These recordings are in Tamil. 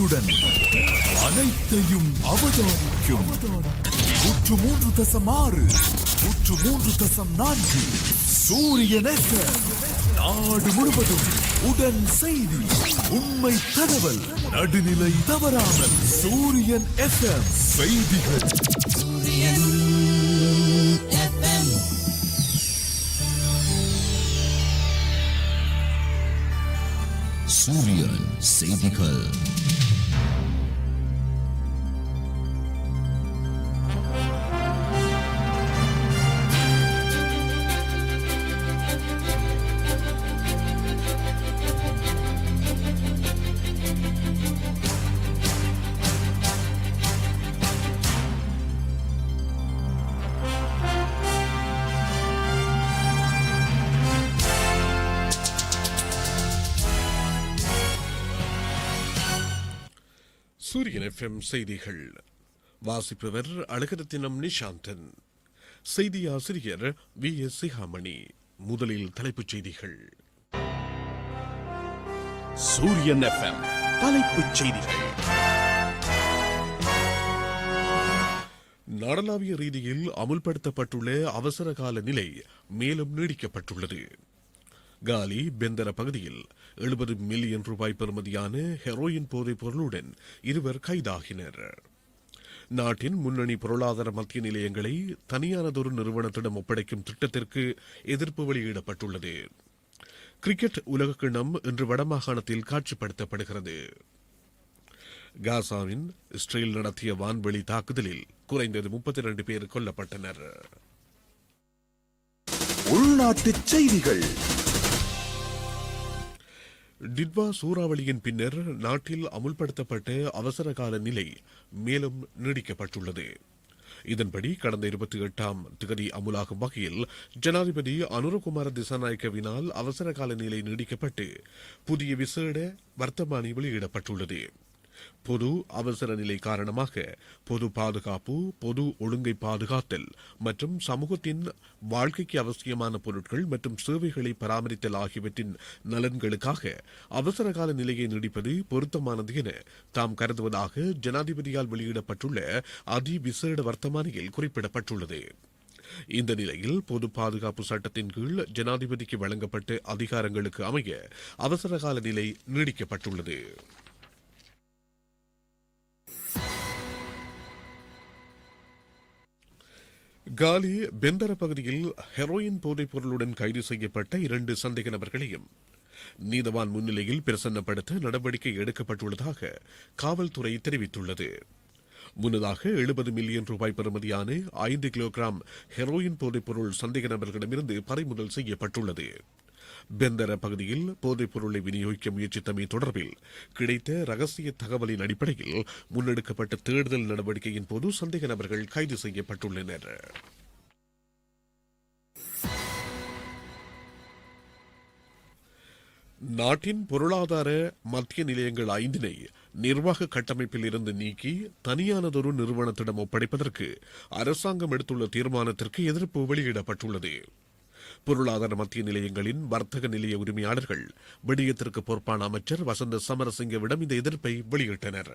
அத்துடன் அனைத்தையும் அவதானிக்கும். நூற்று மூன்று தசம் ஆறு நூற்று மூன்று தசம் நான்கு. சூரியன் FM. நாடு முழுவதும் உடன் செய்தி உண்மை தகவல் நடுநிலை தவறாமல் சூரியன் எஃப்எம் செய்திகள். சூரியன் செய்திகள். சூரியன் எஃப்எம் செய்திகள். வாசிப்பவர் அழகரத்தினம் நிஷாந்தன். செய்தி ஆசிரியர் வி எஸ் சிகாமணி முதலில் தலைப்புச் செய்திகள். சூரியன் எஃப்எம் தலைப்புச் செய்திகள். நாடளாவிய ரீதியில் அமுல்படுத்தப்பட்டுள்ள அவசர கால நிலை மேலும் நீடிக்கப்பட்டுள்ளது. காலி பெந்தர பகுதியில் எழுபது மில்லியன் ரூபாய் பெறுமதியான ஹெரோயின் போதைப் பொருளுடன் இருவர் கைதாகினர். நாட்டின் முன்னணி பொருளாதார மத்திய நிலையங்களை தனியானதொரு நிறுவனத்திடம் ஒப்படைக்கும் திட்டத்திற்கு எதிர்ப்பு வெளியிடப்பட்டுள்ளது. கிரிக்கெட் உலகக்கிண்ணம் இன்று வடமாகாணத்தில் காட்சிப்படுத்தப்படுகிறது. காசாவின் இஸ்ரேல் நடத்திய வான்வெளி தாக்குதலில் குறைந்தது முப்பத்தி இரண்டு பேர் கொல்லப்பட்டனர். உள்நாட்டுச் செய்திகள். டிட்வா சூறாவளியின் பின்னர் நாட்டில் அமுல்படுத்தப்பட்ட அவசர கால நிலை மேலும் நீடிக்கப்பட்டுள்ளது. இதன்படி கடந்த இருபத்தி எட்டாம் திகதி அமுலாகும் வகையில் ஜனாதிபதி அனுரகுமார திசாநாயக்கவினால் அவசர கால நிலை நீடிக்கப்பட்டு புதிய விசேட வர்த்தமானி வெளியிடப்பட்டுள்ளது. பொது அவசர நிலை காரணமாக பொது பாதுகாப்பு பொது ஒழுங்கை பாதுகாத்தல் மற்றும் சமூகத்தின் வாழ்க்கைக்கு அவசியமான பொருட்கள் மற்றும் சேவைகளை பராமரித்தல் ஆகியவற்றின் நலன்களுக்காக அவசர கால நிலையை நீடிப்பது பொருத்தமானது என தாம் கருதுவதாக ஜனாதிபதியால் வெளியிடப்பட்டுள்ள அதி விசேட வர்த்தமானியில் குறிப்பிடப்பட்டுள்ளது. இந்த நிலையில் பொது பாதுகாப்பு சட்டத்தின் கீழ் ஜனாதிபதிக்கு வழங்கப்பட்ட அதிகாரங்களுக்கு அமைய அவசர கால நிலை நீடிக்கப்பட்டுள்ளது. காலி பெந்தர பகுதியில் ஹெரோயின் போதைப் பொருளுடன் கைது செய்யப்பட்ட இரண்டு சந்தேக நபர்களையும் நீதவான் முன்னிலையில் பிரசன்னப்படுத்த நடவடிக்கை எடுக்கப்பட்டுள்ளதாக காவல்துறை தெரிவித்துள்ளது. முன்னதாக எழுபது மில்லியன் ரூபாய் பெறுமதியான ஐந்து கிலோகிராம் ஹெரோயின் போதைப் பொருள் சந்தேக நபர்களிடமிருந்து பறிமுதல் செய்யப்பட்டுள்ளது. பெந்தர பகுதியில் போதைப் பொருளை விநியோகிக்க முயற்சித்தமை தொடர்பில் கிடைத்த ரகசிய தகவலின் அடிப்படையில் முன்னெடுக்கப்பட்ட தேடுதல் நடவடிக்கையின் போது சந்தேக நபர்கள் கைது செய்யப்பட்டுள்ளனர். நாட்டின் பொருளாதார மத்திய நிலையங்கள் ஐந்தினை நிர்வாக கட்டமைப்பில் இருந்து நீக்கி தனியானதொரு நிறுவனத்திடம் ஒப்படைப்பதற்கு அரசாங்கம் எடுத்துள்ள தீர்மானத்திற்கு எதிர்ப்பு வெளியிடப்பட்டுள்ளது. பொருளாதார மத்திய நிலையங்களின் வர்த்தக நிலைய உரிமையாளர்கள் விடயத்திற்கு பொறுப்பான அமைச்சர் வசந்த சமரசிங்கவிடம் இந்த எதிர்ப்பை வெளியிட்டனர்.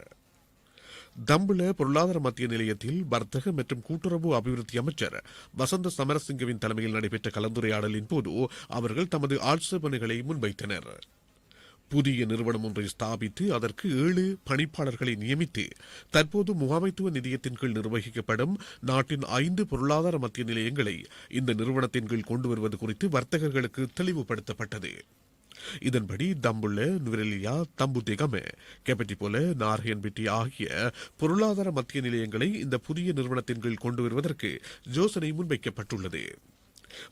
தம்புல பொருளாதார மத்திய நிலையத்தில் வர்த்தக மற்றும் கூட்டுறவு அபிவிருத்தி அமைச்சர் வசந்த சமரசிங்கவின் தலைமையில் நடைபெற்ற கலந்துரையாடலின் போது அவர்கள் தமது ஆட்சேபனைகளை முன்வைத்தனர். புதிய நிறுவனம் ஒன்றை ஸ்தாபித்து அதற்கு ஏழு பணிப்பாளர்களை நியமித்து தற்போது முகாமைத்துவ நிதியத்தின் கீழ் நிர்வகிக்கப்படும் நாட்டின் ஐந்து பொருளாதார மத்திய நிலையங்களை இந்த நிறுவனத்தின் கீழ் கொண்டு வருவது குறித்து வர்த்தகர்களுக்கு தெளிவுபடுத்தப்பட்டது. இதன்படி தம்புள்ள நுவரெலியா தம்பு திகம கெபட்டி போல நார்ஹியன்பிட்டி ஆகிய பொருளாதார மத்திய நிலையங்களை இந்த புதிய நிறுவனத்தின் கீழ் கொண்டு வருவதற்கு யோசனை முன்வைக்கப்பட்டுள்ளது.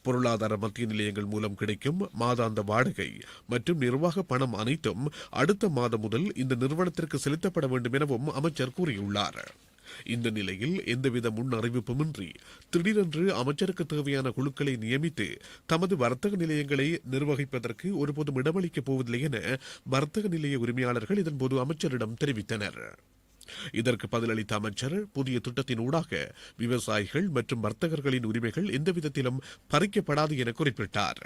பொருளாதார மத்திய நிலையங்கள் மூலம் கிடைக்கும் மாதாந்த வாடகை மற்றும் நிர்வாக பணம் அனைத்தும் அடுத்த மாதம் முதல் இந்த நிறுவனத்திற்கு செலுத்தப்பட வேண்டும் எனவும் அமைச்சர் கூறியுள்ளார். இந்த நிலையில் எந்தவித முன் அறிவிப்புமின்றி திடீரென்று அமைச்சருக்கு தேவையான குழுக்களை நியமித்து தமது வர்த்தக நிலையங்களை நிர்வகிப்பதற்கு ஒருபோதும் இடமளிக்கப் போவதில்லை என வர்த்தக நிலைய உரிமையாளர்கள் இதன்போது அமைச்சரிடம் தெரிவித்தனர். இதற்கு பதிலளித்த அமைச்சர் புதிய திட்டத்தின் ஊடாக விவசாயிகள் மற்றும் வர்த்தகர்களின் உரிமைகள் எந்த விதத்திலும் பறிக்கப்படாது என குறிப்பிட்டார்.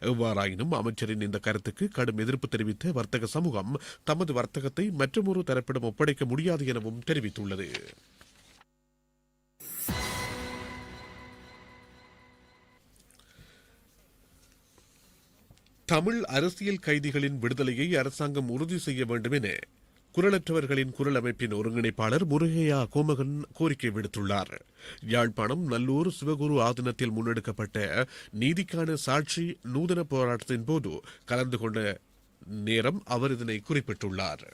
எவ்வாறாயினும் அமைச்சரின் இந்த கருத்துக்கு கடும் எதிர்ப்பு தெரிவித்த வர்த்தக சமூகம் தமது வர்த்தகத்தை மற்றொரு தரப்பிடம் ஒப்படைக்க முடியாது எனவும் தெரிவித்துள்ளது. தமிழ் அரசியல் கைதிகளின் விடுதலையை அரசாங்கம் உறுதி செய்ய வேண்டும் என குரலற்றவர்களின் குரல் அமைப்பின் ஒருங்கிணைப்பாளர் முருகையா கோமகன் கோரிக்கை விடுத்துள்ளார். யாழ்ப்பாணம் நல்லூர் சிவகுரு ஆதீனத்தில் முன்னெடுக்கப்பட்ட நீதிக்கான சாட்சி நூதன போராட்டத்தின் போது கலந்து கொண்ட நேரம் அவர் இதனை குறிப்பிட்டுள்ளார்.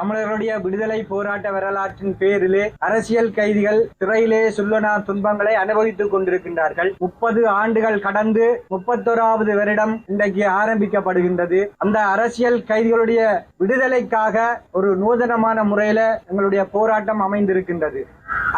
தமிழர்களுடைய விடுதலை போராட்ட வரலாற்றின் பேரிலே அரசியல் கைதிகள் சிறையிலே சொல்லனா துன்பங்களை அனுபவித்துக் கொண்டிருக்கின்றார்கள். முப்பது ஆண்டுகள் கடந்து முப்பத்தோராவது வருடம் இன்றைக்கு ஆரம்பிக்கப்படுகின்றது. அந்த அரசியல் கைதிகளுடைய விடுதலைக்காக ஒரு நூதனமான முறையில எங்களுடைய போராட்டம் அமைந்திருக்கின்றது.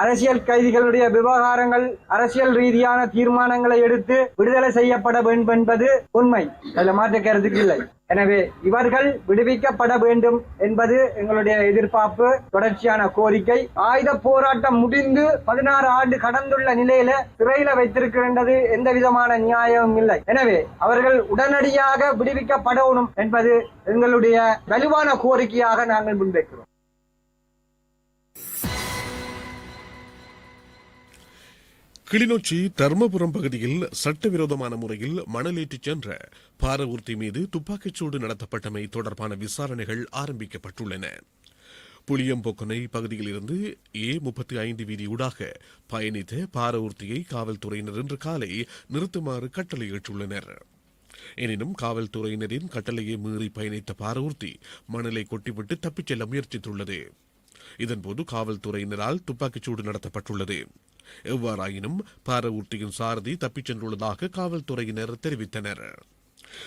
அரசியல் கைதிகளுடைய விவகாரங்கள் அரசியல் ரீதியான தீர்மானங்களை எடுத்து விடுதலை செய்யப்பட வேண்டும் என்பது உண்மை. அதில் மாற்ற கருத்துக்கு இல்லை. எனவே இவர்கள் விடுவிக்கப்பட வேண்டும் என்பது எங்களுடைய எதிர்பார்ப்பு. தொடர்ச்சியான கோரிக்கை. ஆயுத போராட்டம் முடிந்து பதினாறு ஆண்டு கடந்துள்ள நிலையில சிறையில வைத்திருக்கின்றது எந்த விதமான நியாயமும் இல்லை. எனவே அவர்கள் உடனடியாக விடுவிக்கப்படணும் என்பது எங்களுடைய வலுவான கோரிக்கையாக நாங்கள் முன்வைக்கிறோம். கிளிநொச்சி தர்மபுரம் பகுதியில் சட்டவிரோதமான முறையில் மணலேற்றிச் சென்ற பாரவூர்த்தி மீது துப்பாக்கிச்சூடு நடத்தப்பட்டமை தொடர்பான விசாரணைகள் ஆரம்பிக்கப்பட்டுள்ளன. புளியம்பொக்கனை பகுதியில் இருந்து ஏ முப்பத்தி ஐந்து வீதியூடாக பயணித்த பாரவூர்த்தியை காவல்துறையினர் இன்று காலை நிறுத்துமாறு கட்டளையிட்டுள்ளனர் எனினும் காவல்துறையினரின் கட்டளையை மீறி பயணித்த பாரவூர்த்தி மணலை கொட்டிவிட்டு தப்பிச் செல்ல முயற்சித்துள்ளது. இதன்போது காவல்துறையினரால் துப்பாக்கிச்சூடு நடத்தப்பட்டுள்ளது. எவ்வாறாயினும் பாரவூர்த்தியின் சாரதி தப்பிச் சென்றுள்ளதாக காவல்துறையினர் தெரிவித்தனர்.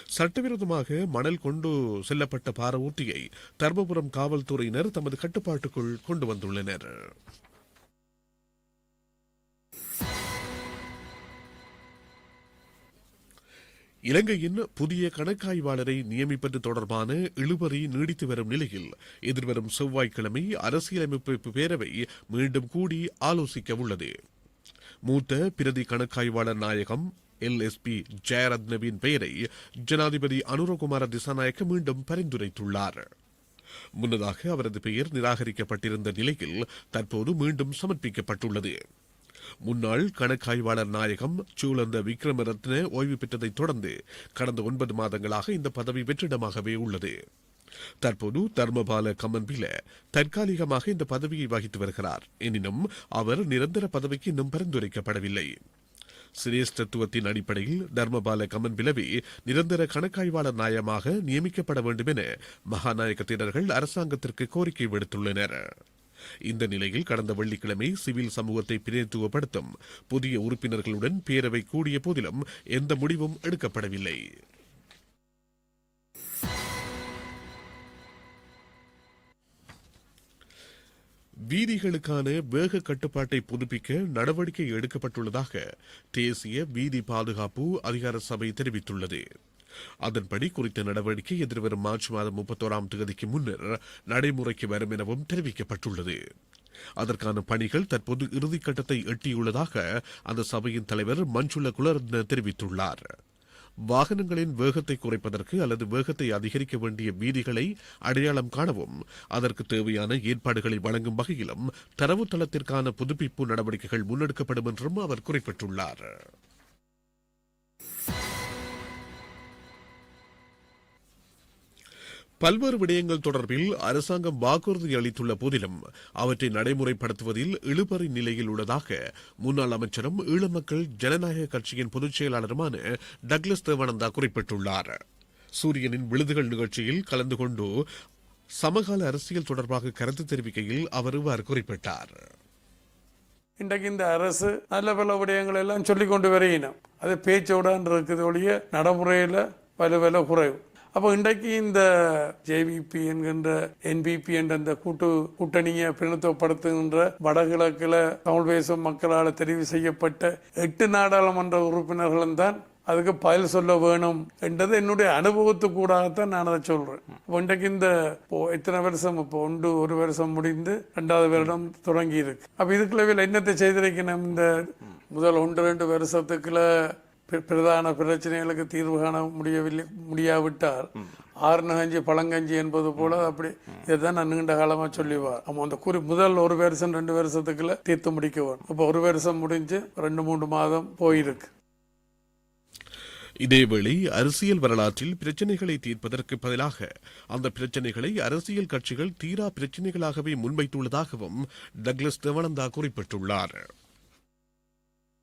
சட்டவிரோதமாக மணல் கொண்டு செல்லப்பட்ட பாரவூர்த்தியை தர்மபுரம் காவல்துறையினர் தமது கட்டுப்பாட்டுக்குள் கொண்டு வந்துள்ளனர். இலங்கையின் புதிய கணக்காய்வாளரை நியமிப்பது தொடர்பான இழுபறி நீடித்து வரும் நிலையில் எதிர்வரும் செவ்வாய்க்கிழமை அரசியலமைப்பு பேரவை மீண்டும் கூடி ஆலோசிக்க உள்ளது. மூத்த பிரதி கணக்காய்வாளர் நாயகம் எல்எஸ்பி ஜெயரத்னவின் பெயரை ஜனாதிபதி அனுரகுமார திசாநாயக்க மீண்டும் பரிந்துரைத்துள்ளார். முன்னதாக அவரது பெயர் நிராகரிக்கப்பட்டிருந்த நிலையில் தற்போது மீண்டும் சமர்ப்பிக்கப்பட்டுள்ளது. முன்னாள் கணக்காய்வாளர் நாயகம் சூழந்த விக்ரமரத்ன ஓய்வு பெற்றதைத் தொடர்ந்து கடந்த ஒன்பது மாதங்களாக இந்த பதவி வெற்றிடமாகவே உள்ளது. தற்போது தர்மபால கமன்பில தற்காலிகமாக இந்த பதவியை வகித்து வருகிறார். எனினும் அவர் நிரந்தர பதவிக்கு இன்னும் பரிந்துரைக்கப்படவில்லை. சிரேஷ்டத்துவத்தின் அடிப்படையில் தர்மபால கமன் பிலவே நிரந்தர கணக்காய்வாளர் நாயமாக நியமிக்கப்பட வேண்டும் என மகாநாயகத்தினர்கள் அரசாங்கத்திற்கு கோரிக்கை விடுத்துள்ளனர். இந்த நிலையில் கடந்த வெள்ளிக்கிழமை சிவில் சமூகத்தை பிரதித்துவப்படுத்தும் புதிய உறுப்பினர்களுடன் பேரவை கூடிய போதிலும் எந்த முடிவும் எடுக்கப்படவில்லை. வீதிகளுக்கான வேக கட்டுப்பாட்டை புதுப்பிக்க நடவடிக்கை எடுக்கப்பட்டுள்ளதாக தேசிய வீதி பாதுகாப்பு அதிகார சபை தெரிவித்துள்ளது. அதன்படி குறித்த நடவடிக்கை எதிர்வரும் மார்ச் மாதம் முப்பத்தோராம் தேதிக்கு முன்னர் நடைமுறைக்கு வரும் எனவும் தெரிவிக்கப்பட்டுள்ளது. அதற்கான பணிகள் தற்போது இறுதிக்கட்டத்தை எட்டியுள்ளதாக அந்த சபையின் தலைவர் மஞ்சுள குலர் தெரிவித்துள்ளார். வாகனங்களின் வேகத்தை குறைப்பதற்கு அல்லது வேகத்தை அதிகரிக்க வேண்டிய வீதிகளை அடையாளம் காணவும். அதற்கு தேவையான ஏற்பாடுகளை வழங்கும் வகையிலும் தரவுத்தளத்திற்கான புதுப்பிப்பு நடவடிக்கைகள் முன்னெடுக்கப்படும் என்றும் அவர் குறிப்பிட்டுள்ளார். பல்வேறு விடயங்கள் தொடர்பில் அரசாங்கம் வாக்குறுதி அளித்துள்ள போதிலும் அவற்றை நடைமுறைப்படுத்துவதில் இழுபறி நிலையில் உள்ளதாக முன்னாள் அமைச்சரும் ஈழமக்கள் ஜனநாயக கட்சியின் பொதுச் செயலாளருமான டக்ளஸ் தேவானந்தா குறிப்பிட்டுள்ளார். சூரியனின் விழுதுகள் நிகழ்ச்சியில் கலந்து கொண்டு சமகால அரசியல் தொடர்பாக கருத்து தெரிவிக்கையில் அவர் இவ்வாறு குறிப்பிட்டார். இன்றைக்கு இந்த அரசு நல்ல பல விடயங்கள் எல்லாம் சொல்லிக் கொண்டு வருகினோம் அது பேச்சோடான் இருக்குது ஒழிய நடைமுறையில் பல பல குறைவு. அப்போ இன்றைக்கு இந்த ஜேவிபி என்கின்ற என்பிபி என்ற அந்த கூட்டு கூட்டணியை பிரதிநிதித்துவப்படுத்துகின்ற வடகிழக்கில் தமிழ் பேசும் மக்களால் தெரிவு செய்யப்பட்ட எட்டு நாடாளுமன்ற உறுப்பினர்களும் தான் அதுக்கு பதில் சொல்ல வேணும் என்றது என்னுடைய அனுபவத்துக்கூடாகத்தான் நான் அதை சொல்றேன். இன்றைக்கு இந்த இப்போ எத்தனை வருஷம்? இப்போ ஒன்று ஒரு வருஷம் முடிந்து ரெண்டாவது வருடம் தொடங்கி இருக்கு அப்ப இதுக்குள்ள என்னத்தை செய்திருக்கணும்? இந்த முதல் ஒன்று ரெண்டு வருஷத்துக்குள்ள பிரதான பிரச்சனைகளுக்கு தீர்வு காண முடியவில்லை முடியாவிட்டால் ஆறு நகஞ்சி பழங்கஞ்சி என்பது போல அப்படி இதுதான் நான் நீண்ட காலமா சொல்லிவார். நம்ம அந்த குறி முதல் ஒரு வருஷம் ரெண்டு வருஷத்துக்குள்ள தீர்த்து முடிக்க வேணும் இப்போ ஒரு வருஷம் முடிஞ்சு ரெண்டு மூன்று மாதம் போயிருக்கு. இதேவேளை அரசியல் வரலாற்றில் பிரச்சனைகளை தீர்ப்பதற்கு பதிலாக அந்த பிரச்சனைகளை அரசியல் கட்சிகள் தீரா பிரச்சனைகளாகவே முன்வைத்துள்ளதாகவும் டக்ளஸ் தேவானந்தா குறிப்பிட்டுள்ளார்.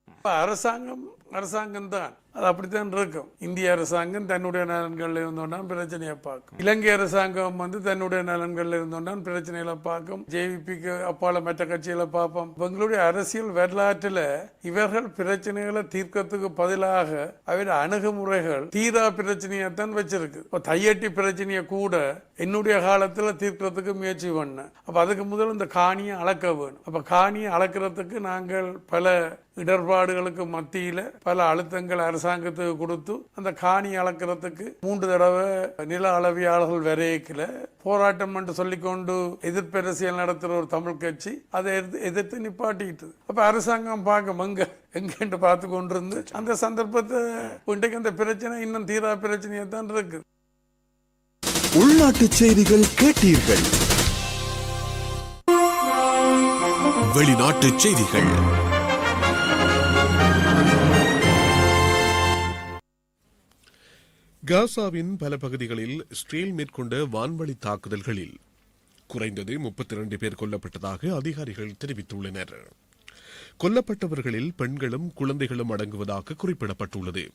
இப்ப அரசாங்கம் அரசாங்கம் தான் அது அப்படித்தான் இருக்கும். இந்திய அரசாங்கம் தன்னுடைய நலன்களில் இருந்தோன்னா பிரச்சனையை பார்க்கும். இலங்கை அரசாங்கம் வந்து தன்னுடைய நலன்களில் இருந்தோன்னா பிரச்சனைகளை பார்க்கும். ஜேவிபிக்கு அப்பால மற்ற கட்சிகளை பார்ப்போம். எங்களுடைய அரசியல் வரலாற்றில் இவர்கள் பிரச்சனைகளை தீர்க்கறதுக்கு பதிலாக அவருடைய அணுகுமுறைகள் தீரா பிரச்சனையை தான் வச்சிருக்கு. இப்போ தையட்டி பிரச்சனையை கூட என்னுடைய காலத்தில் தீர்க்கறதுக்கு முயற்சி பண்ணேன். அப்போ அதுக்கு முதல் இந்த காணியை அளக்க வேணும். அப்போ காணியை அளக்கிறதுக்கு நாங்கள் பல இடர்பாடுகளுக்கு மத்தியில் பல அழுத்தங்கள் அரசாங்கத்துக்கு கொடுத்து அந்த காணி அளக்கிறதுக்கு மூன்று தடவை நில அளவியாளர்கள் வரையக்கில். போராட்டம் என்று சொல்லிக்கொண்டு எதிர்ப்பரசியல் நடத்துகிற ஒரு தமிழ் கட்சி அதை எதிர்த்து எதிர்த்து நிப்பாட்டிக்கிட்டு. அப்ப அரசாங்கம் பார்க்க எங்க எங்கன்னு பார்த்து கொண்டிருந்து அந்த சந்தர்ப்பத்தை இன்றைக்கு அந்த பிரச்சனை இன்னும் தீரா பிரச்சனையா தான் இருக்கு. உள்நாட்டு செய்திகள் கேட்டீர்கள். வெளிநாட்டு செய்திகள். காசாவின் பல பகுதிகளில் இஸ்ரேல் மேற்கொண்ட வான்வழி தாக்குதல்களில் குறைந்தது முப்பத்தி இரண்டு பேர் கொல்லப்பட்டதாக அதிகாரிகள் தெரிவித்துள்ளனர். கொல்லப்பட்டவர்களில் பெண்களும் குழந்தைகளும் அடங்குவதாக குறிப்பிடப்பட்டுள்ளது.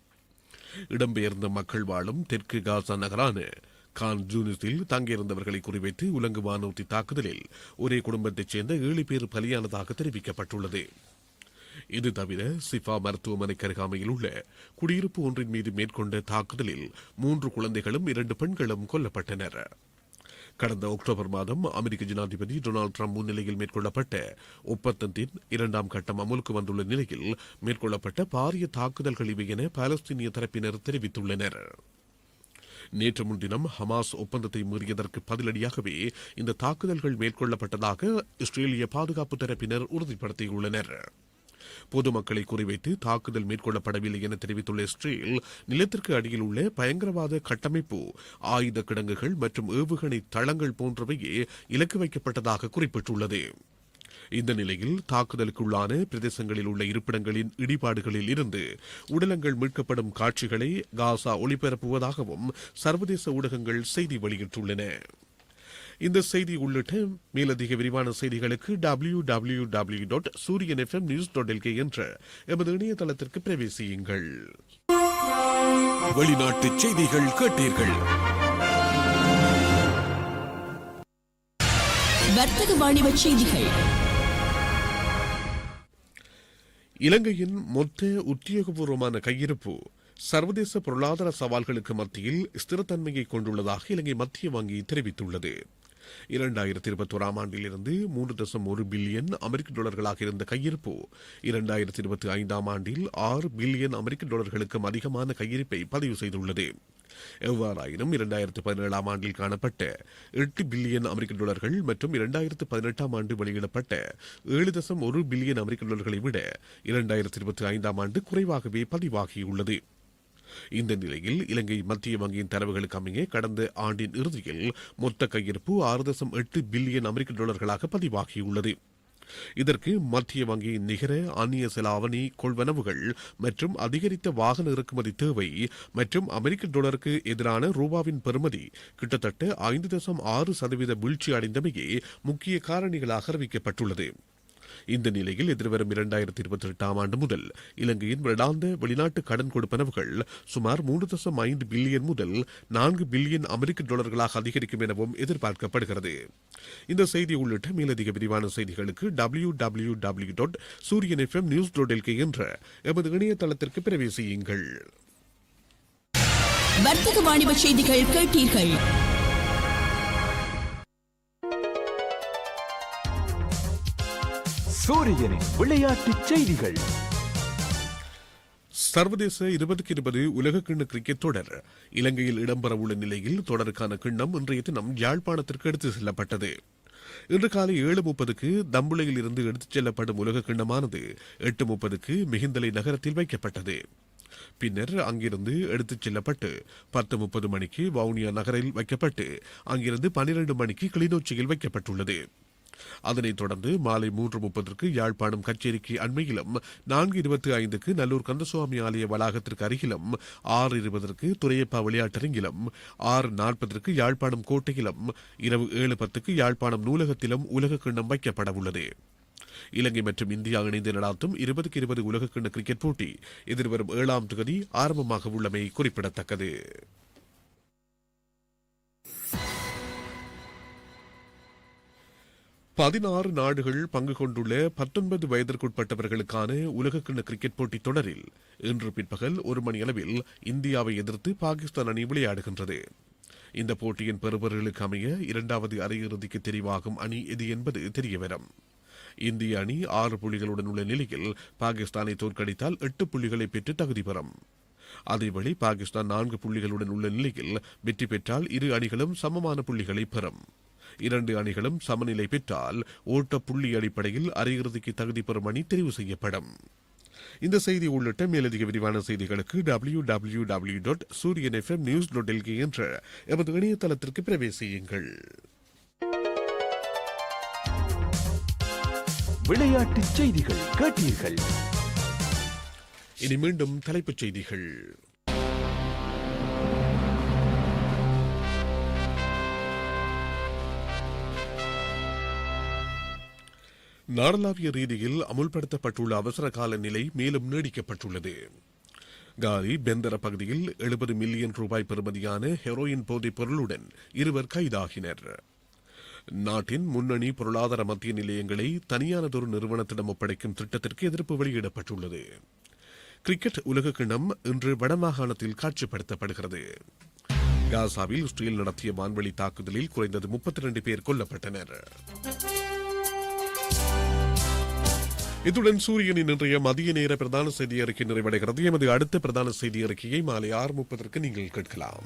இடம்பெயர்ந்த மக்கள் வாழும் தெற்கு காசா நகரான கான் ஜூனிஸில் தங்கியிருந்தவர்களை குறிவைத்து உலங்கு வானூர்தி தாக்குதலில் ஒரே குடும்பத்தைச் சேர்ந்த ஏழு பேர் பலியானதாக தெரிவிக்கப்பட்டுள்ளது. இது தவிர சிஃபா மருத்துவமனைக்கு அருகாமையில் உள்ள குடியிருப்பு ஒன்றின் மீது மேற்கொண்ட தாக்குதலில் மூன்று குழந்தைகளும் இரண்டு பெண்களும் கொல்லப்பட்டனர். கடந்த அக்டோபர் மாதம் அமெரிக்க ஜனாதிபதி டொனால்டு ட்ரம்ப் முன்னிலையில் மேற்கொள்ளப்பட்ட ஒப்பந்தத்தின் இரண்டாம் கட்டம் அமலுக்கு வந்துள்ள நிலையில் மேற்கொள்ளப்பட்ட பாரிய தாக்குதல்கள் இவை என பாலஸ்தீனிய தரப்பினர் தெரிவித்துள்ளனர். நேற்று முன்தினம் ஹமாஸ் ஒப்பந்தத்தை மீறியதற்கு பதிலடியாகவே இந்த தாக்குதல்கள் மேற்கொள்ளப்பட்டதாக இஸ்ரேலிய பாதுகாப்பு தரப்பினர் உறுதிப்படுத்தியுள்ளனர். பொதுமக்களை குறிவைத்து தாக்குதல் மேற்கொள்ளப்படவில்லை என தெரிவித்துள்ள இஸ்ரேல் நிலத்திற்கு அடியில் உள்ள பயங்கரவாத கட்டமைப்பு ஆயுத கிடங்குகள் மற்றும் ஏவுகணை தளங்கள் போன்றவையே இலக்கு வைக்கப்பட்டதாக குறிப்பிட்டுள்ளது. இந்த நிலையில் தாக்குதலுக்குள்ளான பிரதேசங்களில் உள்ள இருப்பிடங்களின் இடிபாடுகளில் இருந்து உடலங்கள் மீட்கப்படும் காட்சிகளை காசா ஒளிபரப்புவதாகவும் சர்வதேச ஊடகங்கள் செய்தி வெளியிட்டுள்ளன. இந்த செய்தி உள்ளிட்ட மேலதிக விரிவான செய்திகளுக்கு W W W dot Sooriyan FM news dot LK என்ற எமது இணையதளத்திற்கு பிரவேசியுங்கள். வெளிநாட்டு செய்திகள் கேட்டீர்கள். வர்த்தக வாணிப செய்திகள். இலங்கையின் மொத்த உத்தியோகபூர்வமான கையிருப்பு சர்வதேச பொருளாதார சவால்களுக்கு மத்தியில் ஸ்திரத்தன்மையை கொண்டுள்ளதாக இலங்கை மத்திய வங்கி தெரிவித்துள்ளது. இரண்டாயிரத்தி இருபத்தோராம் ஆண்டிலிருந்து மூன்று தசம் ஒரு பில்லியன் அமெரிக்க டாலர்களாக இருந்த கையிருப்பு. இரண்டாயிரத்தி இருபத்தி ஐந்தாம் ஆண்டில் ஆறு பில்லியன் அமெரிக்க டாலர்களுக்கும் அதிகமான கையிருப்பை பதிவு செய்துள்ளது. எவ்வாறாயினும் இரண்டாயிரத்து பதினேழாம் ஆண்டில் காணப்பட்ட எட்டு பில்லியன் அமெரிக்க டாலர்கள் மற்றும் இரண்டாயிரத்து பதினெட்டாம் ஆண்டு வெளியிடப்பட்ட ஏழு தசம் ஒரு பில்லியன் அமெரிக்க டாலர்களை விட இரண்டாயிரத்தி இருபத்தி ஐந்தாம் ஆண்டு குறைவாகவே பதிவாகியுள்ளது. இந்த நிலையில் இலங்கை மத்திய வங்கியின் தரவுகளுக்கு அமைய கடந்த ஆண்டின் இறுதியில் மொத்த கையிருப்பு ஆறு தசம் எட்டு பில்லியன் அமெரிக்க டாலர்களாக பதிவாகியுள்ளது. இதற்கு மத்திய வங்கியின் நிகர அந்நிய செலாவணி கொள்வனவுகள் மற்றும் அதிகரித்த வாகன இறக்குமதி தேவை மற்றும் அமெரிக்க டாலருக்கு எதிரான ரூபாவின் பெறுமதி கிட்டத்தட்ட ஐந்து தசம் ஆறு சதவீத வீழ்ச்சி அடைந்தமையே முக்கிய காரணிகளாக அறிவிக்கப்பட்டுள்ளது. இந்த நிலையில் எதிர்வரும் இரண்டாயிரத்தி இருபத்தி எட்டாம் ஆண்டு முதல் இலங்கையின் வருடாந்த வெளிநாட்டு கடன் கொடுப்பனவுகள் சுமார் மூன்று தசம் ஐந்து பில்லியன் முதல் நான்கு பில்லியன் அமெரிக்க டாலர்களாக அதிகரிக்கும் எனவும் எதிர்பார்க்கப்படுகிறது. இந்த செய்தி உள்ளிட்ட மேலதிக விரிவான செய்திகளுக்கு W W W dot Sooriyan FM news dot LK என்ற எமது இணையதளத்திற்கு பிரவேசியுங்கள். வர்த்தக வாணிப செய்திகள் கேட்டீர்கள். சூரியனின் விளையாட்டு செய்திகள். சர்வதேச இருபதுக்கு இருபது உலக கிண்ண கிரிக்கெட் தொடர். இலங்கையில் இடம்பெறவுள்ள நிலையில் தொடருக்கான கிண்ணம் இன்றைய தினம் யாழ்ப்பாணத்திற்கு எடுத்து செல்லப்பட்டது. இன்று காலை ஏழு முப்பதுக்கு தம்புளையில் இருந்து எடுத்துச் செல்லப்படும் உலக கிண்ணமானது எட்டு முப்பதுக்கு மிகுந்தலை நகரத்தில் வைக்கப்பட்டது. பின்னர் அங்கிருந்து எடுத்துச் செல்லப்பட்டு பத்து முப்பது மணிக்கு வவுனியா நகரில் வைக்கப்பட்டு அங்கிருந்து பனிரெண்டு மணிக்கு கிளிநொச்சியில் வைக்கப்பட்டுள்ளது. அதனைத் தொடர்ந்து மாலை மூன்று முப்பதற்கு யாழ்ப்பாணம் கச்சேரிக்கு அண்மையிலும் நான்கு இருபத்தி ஐந்துக்கு நல்லூர் கந்தசுவாமி ஆலய வளாகத்திற்கு அருகிலும் ஆறு இருபதற்கு துறையப்பா விளையாட்டரங்கிலும் ஆறு நாற்பதற்கு யாழ்ப்பாணம் கோட்டையிலும் இரவு ஏழு பத்துக்கு யாழ்ப்பாணம் நூலகத்திலும் உலக கிண்ணம் வைக்கப்பட உள்ளது இலங்கை மற்றும் இந்தியா இணைந்து நடாத்தும் இருபதுக்கு இருபது உலகக்கிண்ண கிரிக்கெட் போட்டி எதிர்வரும் ஏழாம் தொகுதி ஆரம்பமாக உள்ளமை குறிப்பிடத்தக்கது. பதினாறு நாடுகள் பங்கு கொண்டுள்ள பத்தொன்பது வயதிற்குட்பட்டவர்களுக்கான உலகக்கிண கிரிக்கெட் போட்டித் தொடரில் இன்று பிற்பகல் ஒரு மணி அளவில் இந்தியாவை எதிர்த்து பாகிஸ்தான் அணி விளையாடுகின்றது. இந்த போட்டியின் பெறுபர்களுக்கு அமைய இரண்டாவது அரையிறுதிக்கு தெரிவாகும் அணி எது என்பது தெரியவரும். இந்திய அணி ஆறு புள்ளிகளுடன் உள்ள நிலையில் பாகிஸ்தானை தோற்கடித்தால் எட்டு புள்ளிகளை பெற்று தகுதி பெறும். அதேவேளை பாகிஸ்தான் நான்கு புள்ளிகளுடன் உள்ள நிலையில் வெற்றி பெற்றால் இரு அணிகளும் சமமான புள்ளிகளை பெறும். இரண்டு அணிகளும் சமநிலை பெற்றால் ஓட்ட புள்ளி அடிப்படையில் அரையிறுதிக்கு தகுதி பெறும் அணி தெரிவு செய்யப்படும். இந்த செய்தி உள்ளிட்ட மேலதிக விரிவான செய்திகளுக்கு W W W dot Sooriyan FM news dot LK என்ற எமது இணையதளத்திற்கு பிரவேசியுங்கள். விளையாட்டுச் செய்திகள் கேட்டீர்கள். இனி மீண்டும் தலைப்புச் செய்திகள். நாடளாவிய ரீதியில் அமுல்படுத்தப்பட்டுள்ள அவசர கால நிலை மேலும் நீடிக்கப்பட்டுள்ளது. காலி பெந்தர பகுதியில் எழுபது மில்லியன் ரூபாய் பெறுமதியான ஹெரோயின் போதைப் பொருளுடன் இருவர் கைதாகினர். நாட்டின் முன்னணி பொருளாதார மத்திய நிலையங்களை தனியானதொரு நிறுவனத்திடம் ஒப்படைக்கும் திட்டத்திற்கு எதிர்ப்பு வெளியிடப்பட்டுள்ளது. கிரிக்கெட் உலகக்கிண்ணம் இன்று வடமாகாணத்தில் காட்சிப்படுத்தப்படுகிறது. காசாவில் இஸ்ரேல் நடத்திய வான்வழி தாக்குதலில் குறைந்தது முப்பத்தி ரெண்டு பேர் கொல்லப்பட்டனர். இத்துடன் சூரியனின் இன்றைய மதிய நேர பிரதான செய்தி அறிக்கை நிறைவடைகிறது. எமது அடுத்த பிரதான செய்தி அறிக்கையை மாலை ஆறு முப்பதற்கு நீங்கள் கேட்கலாம்.